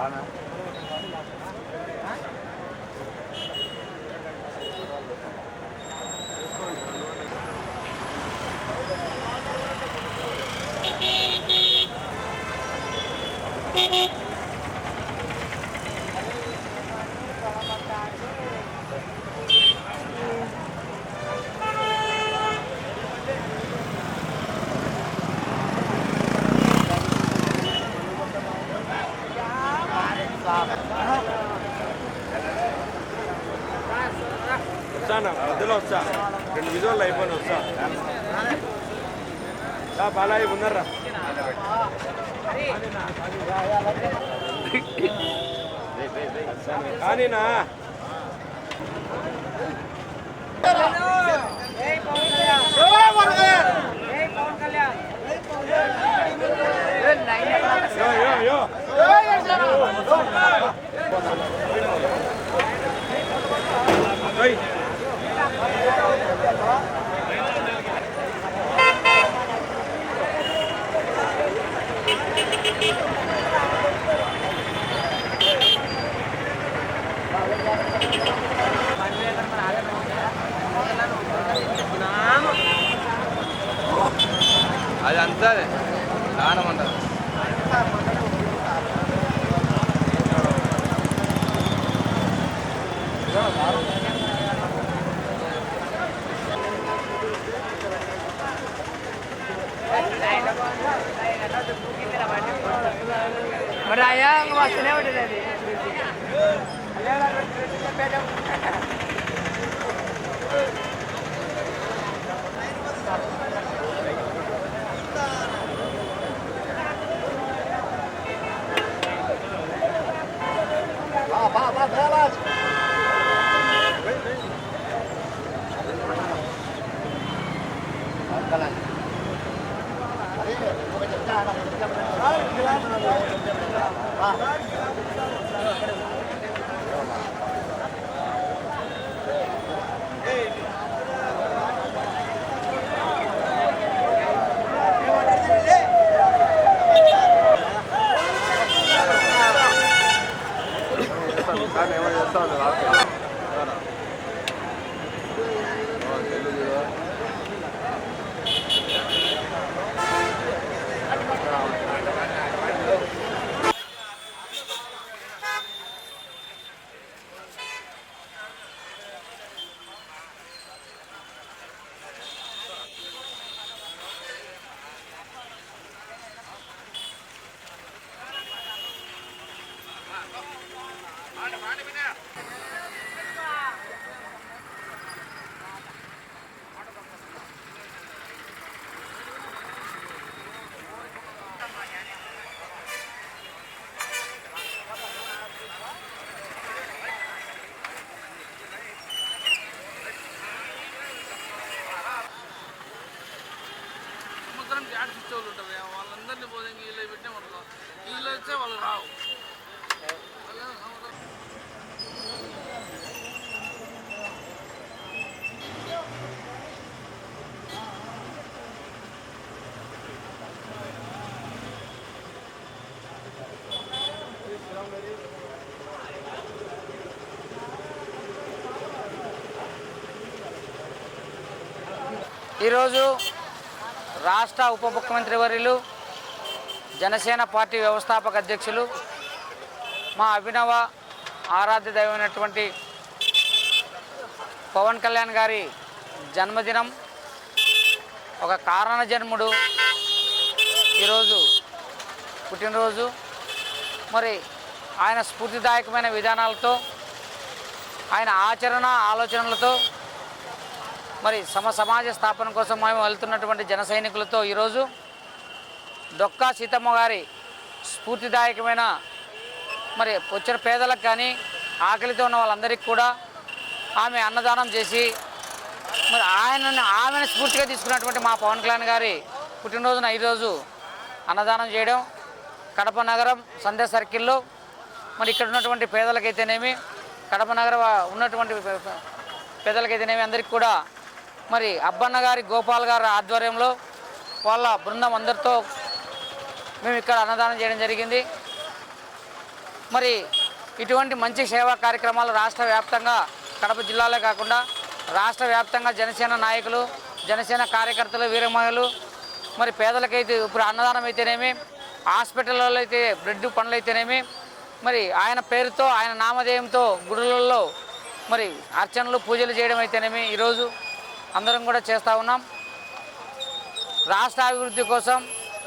Ana. మధ్యలో వస్తా రెండు విజువల్ అయిపోయిన వస్తా రా, ఉన్నారా కానీనా. అది అంతే దానం అంటారు మరి అయ్యా వస్తూనే ఉంటుంది అది కానీ 大的拿走了。ఈరోజు రాష్ట్ర ఉప ముఖ్యమంత్రి వర్యులు జనసేన పార్టీ వ్యవస్థాపక అధ్యక్షులు మా అభినవ ఆరాధ్య దైవమైనటువంటి పవన్ కళ్యాణ్ గారి జన్మదినం ఒక కారణ జన్ముడు ఈరోజు పుట్టినరోజు. మరి ఆయన స్ఫూర్తిదాయకమైన విధానాలతో ఆయన ఆచరణ ఆలోచనలతో మరి సమ సమాజ స్థాపన కోసం మేము వెళ్తున్నటువంటి జన సైనికులతో ఈరోజు డొక్కా సీతమ్మ గారి స్ఫూర్తిదాయకమైన మరి వచ్చిన పేదలకు కానీ ఆకలితో ఉన్న వాళ్ళందరికీ కూడా ఆమె అన్నదానం చేసి మరి ఆయనని ఆమెను స్ఫూర్తిగా తీసుకున్నటువంటి మా పవన్ కళ్యాణ్ గారి పుట్టినరోజున ఈరోజు అన్నదానం చేయడం కడప నగరం సంధ్య సర్కిల్లో మరి ఇక్కడ ఉన్నటువంటి పేదలకైతేనేమి కడప నగర ఉన్నటువంటి పేదలకైతేనేమి అందరికీ కూడా మరి అబ్బన్న గారి గోపాల్ గారి ఆధ్వర్యంలో వాళ్ళ బృందం అందరితో మేము ఇక్కడ అన్నదానం చేయడం జరిగింది. మరి ఇటువంటి మంచి సేవా కార్యక్రమాలు రాష్ట్ర వ్యాప్తంగా కడప జిల్లాలో కాకుండా రాష్ట్ర వ్యాప్తంగా జనసేన నాయకులు జనసేన కార్యకర్తలు వీరమహిళలు మరి పేదలకైతే ఇప్పుడు అన్నదానం అయితేనేమి హాస్పిటల్లో అయితే బ్రెడ్ పనులు అయితేనేమి మరి ఆయన పేరుతో ఆయన నామధేయంతో గుడులలో మరి అర్చనలు పూజలు చేయడం అయితేనేమి ఈరోజు అందరం కూడా చేస్తూ ఉన్నాం. రాష్ట్ర అభివృద్ధి కోసం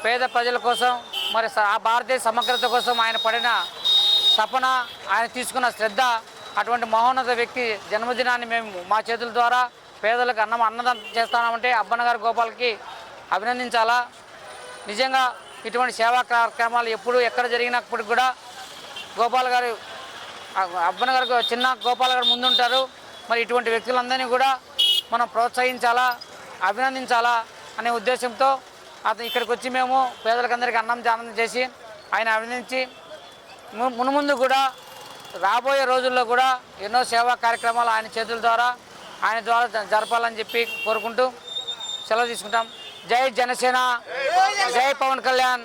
పేద ప్రజల కోసం మరి స- ఆ భారతీయ సమగ్రత కోసం ఆయన పడిన తపన ఆయన తీసుకున్న శ్రద్ధ అటువంటి మహోన్నత వ్యక్తి జన్మదినాన్ని మేము మా చేతుల ద్వారా పేదలకు అన్నం అన్నదానం చేస్తామంటే అబ్బన్న గారి గోపాల్కి అభినందించాలా. నిజంగా ఇటువంటి సేవా కార్యక్రమాలు ఎప్పుడు ఎక్కడ జరిగినప్పటికి కూడా గోపాల్ గారు అబ్బన్న గారు చిన్న గోపాల్ గారు ముందుంటారు. మరి ఇటువంటి వ్యక్తులందరినీ కూడా మనం ప్రోత్సహించాలా అభినందించాలా అనే ఉద్దేశంతో అతను ఇక్కడికి వచ్చి మేము పేదలకందరికీ అన్నం దానం చేసి ఆయన అభినందించి ము- మునుముందు కూడా రాబోయే రోజుల్లో కూడా ఎన్నో సేవా కార్యక్రమాలు ఆయన చేతుల ద్వారా ఆయన ద్వారా జ- జరపాలని చెప్పి కోరుకుంటూ సెలవు తీసుకుంటాం. జై జనసేన జై పవన్ కళ్యాణ్.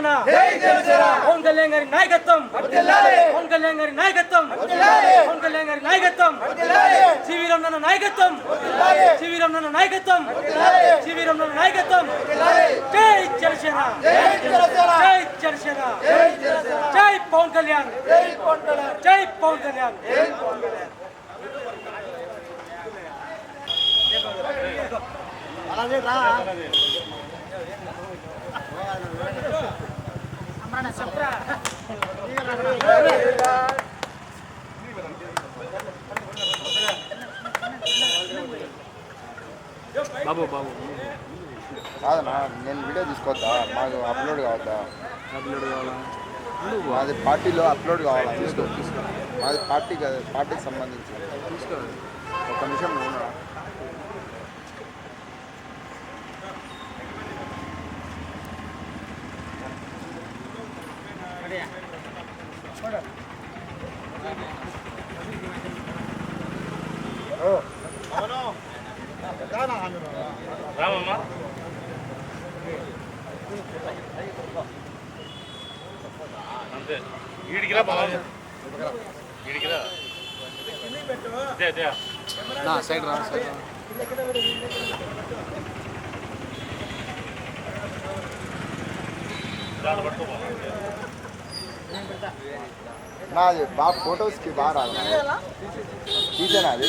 జనసేన పవన్ కళ్యాణ్ గారి నాయకత్వం. పవన్ కళ్యాణ్. గారి నాయకత్వం. పవన్ కళ్యాణ్. గారి నాయకత్వం. సివి రమణ నాయకత్వం. సివి రమణ నాయకత్వం. సివి రమణ నాయకత్వం. జై జనసేన. జై జనసేన. జై పవన్ కళ్యాణ్. జై పవన్ కళ్యాణ్. కాదన్నా నేను వీడియో తీసుకోవద్దా? మాకు అప్లోడ్ కావద్దా? అప్లోడ్ కావాలా? మాది పార్టీలో అప్లోడ్ కావాలా? తీసుకో తీసుకో. మాది పార్టీ పార్టీకి సంబంధించి. ఒక నిమిషం రామమ్మా అంతే వీడికిరా బాగా వీడికిరా అదే అదే నా సైడ్ రాదు టీచర్ అది?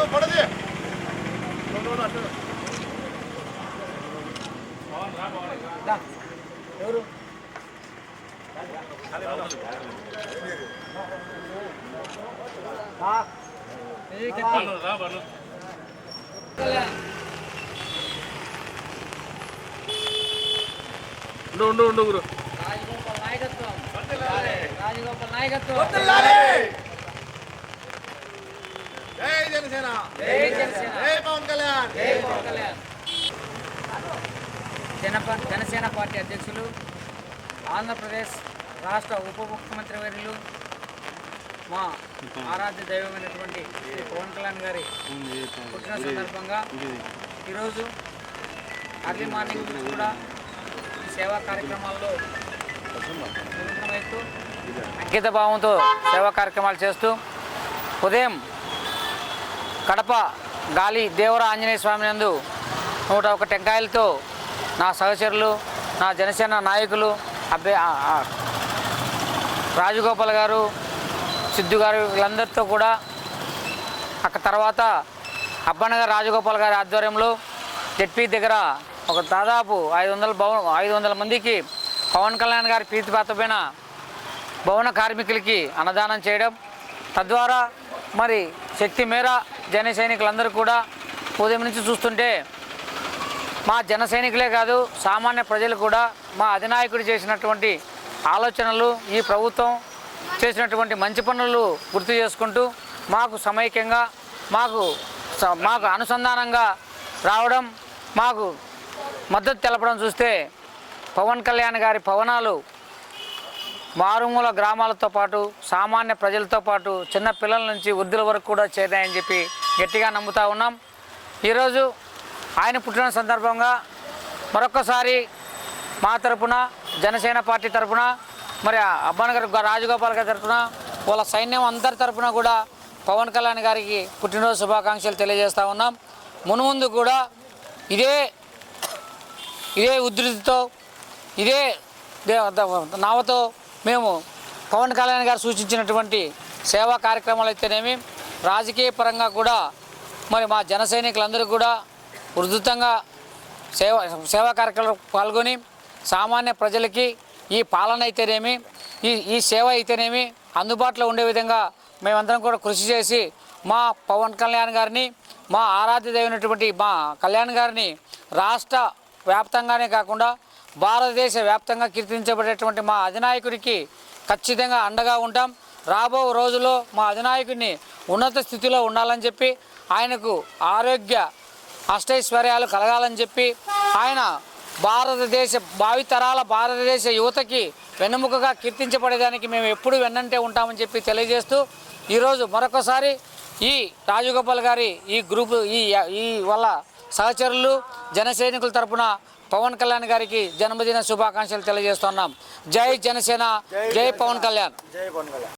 అప్లోడ్ చేసుకోవాలి ఉండు ఉండు ఉండు గురు. రాజగోపాల్ నాయకత్వం. రాజగోపాల్ నాయకత్వం జై జనసేన. జై జనసేన. జై పవన్ కళ్యాణ్. జై పవన్ కళ్యాణ్. జనప జనసేన పార్టీ అధ్యక్షులు ఆంధ్రప్రదేశ్ రాష్ట్ర ఉప ముఖ్యమంత్రి వర్యులు మా ఆరాధ్య దైవమైనటువంటి శ్రీ పవన్ కళ్యాణ్ గారి పుట్టిన సందర్భంగా ఈరోజు అర్లీ మార్నింగ్ కూడా సేవా కార్యక్రమాల్లో నిమగ్నమవుతూ అంకిత భావంతో సేవా కార్యక్రమాలు చేస్తూ ఉదయం కడప గాలి దేవర ఆంజనేయ స్వామి నందు నూట ఒక టెంకాయలతో నా సహచరులు నా జనసేన నాయకులు అభ్య రాజగోపాల్ గారు సిద్ధు గారు వీళ్ళందరితో కూడా అక్కడ తర్వాత అబ్బన్నగారు రాజగోపాల్ గారి ఆధ్వర్యంలో జెడ్పీ దగ్గర ఒక దాదాపు ఐదు వందల భవన ఐదు వందల మందికి పవన్ కళ్యాణ్ గారి ప్రీతిపాత్రమైన భవన కార్మికులకి అన్నదానం చేయడం తద్వారా మరి శక్తి మేర జన సైనికులందరూ కూడా ఉదయం నుంచి చూస్తుంటే మా జన సైనికులే కాదు సామాన్య ప్రజలు కూడా మా అధినాయకుడు చేసినటువంటి ఆలోచనలు ఈ ప్రభుత్వం చేసినటువంటి మంచి పనులు గుర్తు చేసుకుంటూ మాకు సమైక్యంగా మాకు స- మాకు అనుసంధానంగా రావడం మాకు మద్దతు తెలపడం చూస్తే పవన్ కళ్యాణ్ గారి పవనాలు మారుమూల గ్రామాలతో పాటు సామాన్య ప్రజలతో పాటు చిన్న పిల్లల నుంచి వృద్ధుల వరకు కూడా చేరాయని చెప్పి గట్టిగా నమ్ముతా ఉన్నాం. ఈరోజు ఆయన పుట్టిన సందర్భంగా మరొకసారి మా తరపున జనసేన పార్టీ తరపున మరి అబ్బాన్ గారు రాజగోపాల్ గారి తరపున వాళ్ళ సైన్యం అందరి తరపున కూడా పవన్ కళ్యాణ్ గారికి పుట్టినరోజు శుభాకాంక్షలు తెలియజేస్తూ ఉన్నాం. మున్ముందు కూడా ఇదే ఇదే ఉధృతితో ఇదే దే- నావతో మేము పవన్ కళ్యాణ్ గారు సూచించినటువంటి సేవా కార్యక్రమాలు అయితేనేమి రాజకీయ పరంగా కూడా మరి మా జన సైనికులందరూ కూడా ఉధృతంగా సేవ సేవా కార్యక్రమాలు పాల్గొని సామాన్య ప్రజలకి ఈ పాలన అయితేనేమి ఈ ఈ సేవ అయితేనేమి అందుబాటులో ఉండే విధంగా మేమందరం కూడా కృషి చేసి మా పవన్ కళ్యాణ్ గారిని మా ఆరాధ్యదైనటువంటి మా కళ్యాణ్ గారిని రాష్ట్ర వ్యాప్తంగానే కాకుండా భారతదేశ వ్యాప్తంగా కీర్తించబడేటువంటి మా అధినాయకుడికి ఖచ్చితంగా అండగా ఉంటాం. రాబో రోజుల్లో మా అధినాయకుడిని ఉన్నత స్థితిలో ఉండాలని చెప్పి ఆయనకు ఆరోగ్య అష్టైశ్వర్యాలు కలగాలని చెప్పి ఆయన భారతదేశ భావితరాల భారతదేశ యువతకి వెన్నెముకగా కీర్తించబడేదానికి మేము ఎప్పుడు వెన్నంటే ఉంటామని చెప్పి తెలియజేస్తూ ఈరోజు మరొకసారి ఈ రాజగోపాల్ గారి ఈ గ్రూపు ఈ ఈ వల్ల సహచరులు జన సైనికుల తరపున పవన్ కళ్యాణ్ గారికి జన్మదిన శుభాకాంక్షలు తెలియజేస్తున్నాం. జై జనసేన జై పవన్ కళ్యాణ్. జై పవన్ కళ్యాణ్.